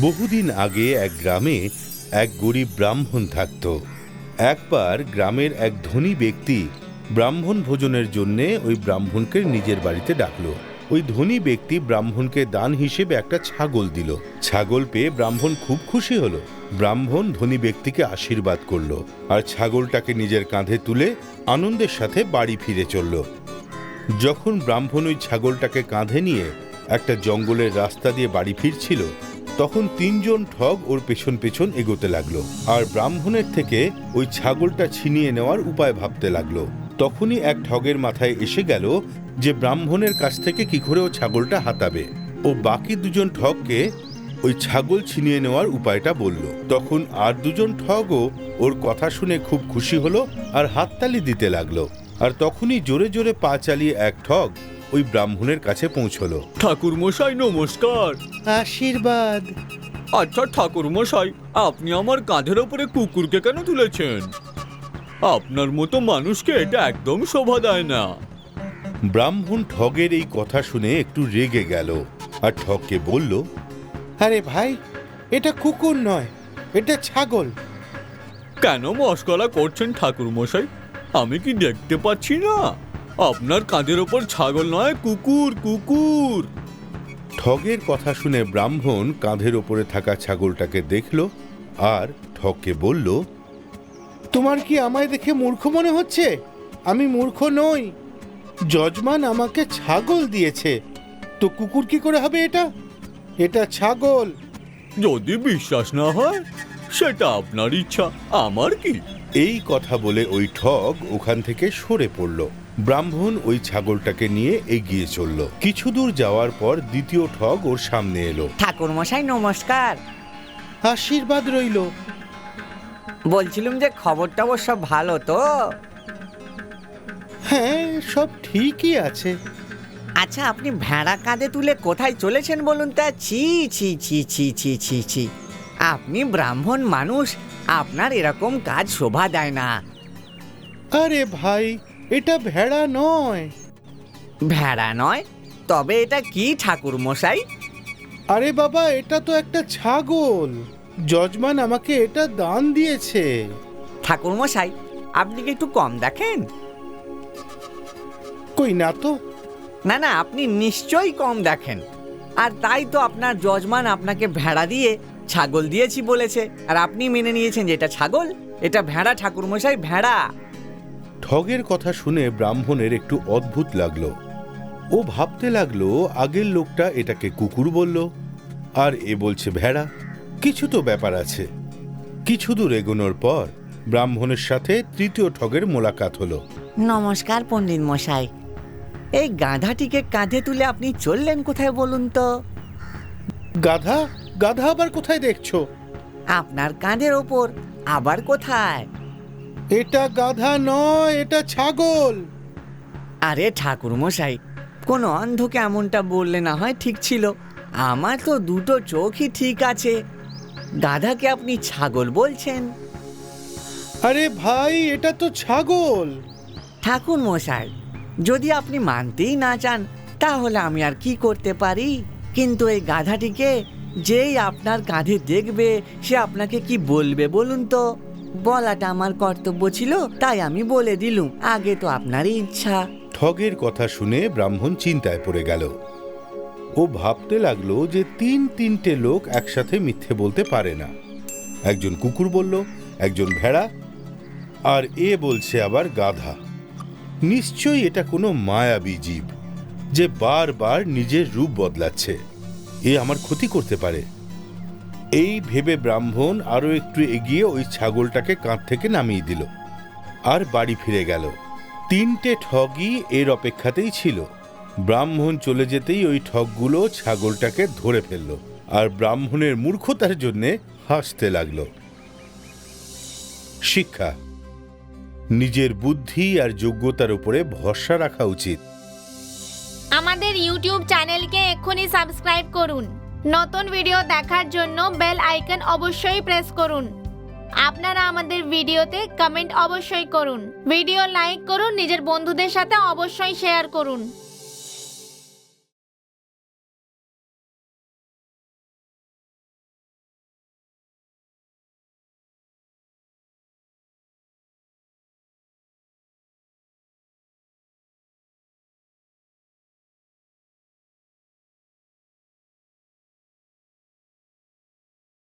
বহুদিন আগে এক গ্রামে এক গরিব ব্রাহ্মণ থাকত। একবার গ্রামের এক ধনী ব্যক্তি ব্রাহ্মণ ভোজনের জন্য ওই ব্রাহ্মণকে নিজের বাড়িতে ডাকলো। ওই ধনী ব্যক্তি ব্রাহ্মণকে দান হিসেবে একটা ছাগল দিল। ছাগল পেয়ে ব্রাহ্মণ খুব খুশি হলো। ব্রাহ্মণ ধনী ব্যক্তিকে আশীর্বাদ করল আর ছাগলটাকে নিজের কাঁধে তুলে আনন্দের সাথে বাড়ি ফিরে চলল। যখন ব্রাহ্মণ ওই ছাগলটাকে কাঁধে নিয়ে একটা জঙ্গলের রাস্তা দিয়ে বাড়ি ফিরছিল তখন তিনজন ঠগ ওর পেছন পেছন এগোতে লাগল। আর ব্রাহ্মণের থেকে ওই ছাগলটা ছিনিয়ে নেওয়ার উপায় ভাবতে লাগল। তখনই এক ঠগের মাথায় এসে গেল যে ব্রাহ্মণের কাছ থেকে কি করে ও ছাগলটা হাতাবে। ও বাকি দুজন ঠগকে ওই ছাগল ছিনিয়ে নেওয়ার উপায়টা বলল। তখন আর দুজন ঠগও ওর কথা শুনে খুব খুশি হলো আর হাততালি দিতে লাগল। আর তখনই জোরে জোরে পা চালিয়ে এক ঠগ ওই ব্রাহ্মণের কাছে পৌঁছলো। ঠাকুর মশাই নমস্কার। আশীর্বাদ। আচ্ছা ঠাকুর মশাই আপনি আমার কাঁধের ওপরে কুকুরকে কেন তুলেছেন? আপনার মতো মানুষকে এটা একদম শোভা দেয় না। ব্রাহ্মণ ঠগের এই কথা শুনে একটু রেগে গেল আর ঠগকে বলল আরে ভাই এটা কুকুর নয় এটা ছাগল। কেন মস্করা করছেন ঠাকুর মশাই আমি কি দেখতে পাচ্ছি না? আপনার কাঁধের ওপর ছাগল নয় কুকুর কুকুর। ঠগের কথা শুনে ব্রাহ্মণ কাঁধের ওপরে থাকা ছাগলটাকে দেখল আর ঠগকে বলল তোমার কি আমায় দেখে মূর্খ মনে হচ্ছে? আমি মূর্খ নই। যজমান আমাকে ছাগল দিয়েছে। তো কুকুর কি করে হবে এটা? এটা ছাগল। যদি বিশ্বাস না হয় সেটা আপনার ইচ্ছা। আমার কি? এই কথা বলে ওই ঠগ ওখান থেকে সরে পড়ল। ব্রাহ্মণ ওই ছাগলটাকে নিয়ে এগিয়ে চলল। কিছু দূর যাওয়ার পর দ্বিতীয় ঠগ ওর সামনে এলো। ঠাকুর মশাই নমস্কার। আশীর্বাদ রইল। বলছিলাম যে খবরটা অবশ্য ভালো তো। হ্যাঁ সব ঠিকই আছে। আচ্ছা আপনি ভেড়া কাঁধে তুলে কোথায় চলেছেন বলুন তা? ছি ছি ছি ছি ছি ছি ছি। আপনি ব্রাহ্মণ মানুষ আপনার এরকম কাজ শোভা দেয় না। আরে ভাই এটা ভেড়া নয়। ভেড়া নয়? তবে এটা কি ঠাকুর মশাই আরে বাবা এটা তো একটা ছাগল। যজমান আমাকে এটা দান দিয়েছে। ঠাকুর মশাই আপনি কি একটু কম দেখেন? কই না তো। না না আপনি নিশ্চয়ই কম দেখেন। আর তাই তো আপনার যজমান আপনাকে ভেড়া দিয়ে ছাগল দিয়েছি বলেছে। আর আপনি মেনে নিয়েছেন যে এটা ছাগল এটা ভেড়া ঠাকুর মশাই ভেড়া। ঠগের কথা শুনে ব্রাহ্মণের একটু অদ্ভুত লাগল। ও ভাবতে লাগল আগের লোকটা এটাকে কুকুর বলল আর এ বলছে ভেড়া। কিছু তো ব্যাপার আছে। কিছু দূর এগোনোর পর ব্রাহ্মণের সাথে তৃতীয় ঠগের মোলাকাত হলো। নমস্কার পণ্ডিত মশাই। এই গাধাটিকে কাঁধে তুলে আপনি চললেন কোথায় বলুন তো? গাধা? গাধা আবার কোথায় দেখছ? আপনার কাঁধের ওপর আবার কোথায়? এটা গাধা নয় এটা ছাগল। আরে ঠাকুর মশাই কোনো অন্ধকে এমনটা বললে না হয় ঠিক ছিল। আমার তো দুটো চোখই ঠিক আছে। গাধাকে আপনি ছাগল বলছেন? আরে ভাই এটা তো ছাগল। ঠাকুর মশাই যদি আপনি মানতেই না চান তাহলে আমি আর কি করতে পারি? কিন্তু এই গাধাটিকে যেই আপনার কাঁধে দেখবে সে আপনাকে কি বলবে বলুন তো? বলাটা আমার কর্তব্য ছিল, তাই আমি বলে দিলুম। আগে তো আপনারই ইচ্ছা। ঠগের কথা শুনে ব্রাহ্মণ চিন্তায় পড়ে গেল। ও ভাবতে লাগল যে তিন তিনটে লোক একসাথে মিথ্যে বলতে পারে না। একজন কুকুর বলল, একজন ভেড়া, আর এ বলছে আবার গাধা। নিশ্চয়ই এটা কোনো মায়াবী জীব, যে বারবার নিজের রূপ বদলাচ্ছে। এ আমার ক্ষতি করতে পারে। এই ভেবে ব্রাহ্মণ আরও একটু এগিয়ে ওই ছাগলটাকে কাঁধ থেকে নামিয়ে দিল। আর বাড়ি ফিরে গেল। তিনটে ঠগই এর অপেক্ষাতেই ছিল। ব্রাহ্মণ চলে যেতেই ওই ঠগগুলো ছাগলটাকে ধরে ফেলল আর ব্রাহ্মণের মূর্খতার জন্যে হাসতে লাগল। শিক্ষা, নিজের বুদ্ধি আর যোগ্যতার উপরে ভরসা রাখা উচিত। আমাদের ইউটিউব চ্যানেলকে এক্ষুনি সাবস্ক্রাইব করুন। নতুন ভিডিও দেখার জন্য বেল আইকন অবশ্যই প্রেস করুন। আপনারা আমাদের ভিডিওতে কমেন্ট অবশ্যই করুন। ভিডিও লাইক করুন, নিজের বন্ধুদের সাথে অবশ্যই শেয়ার করুন।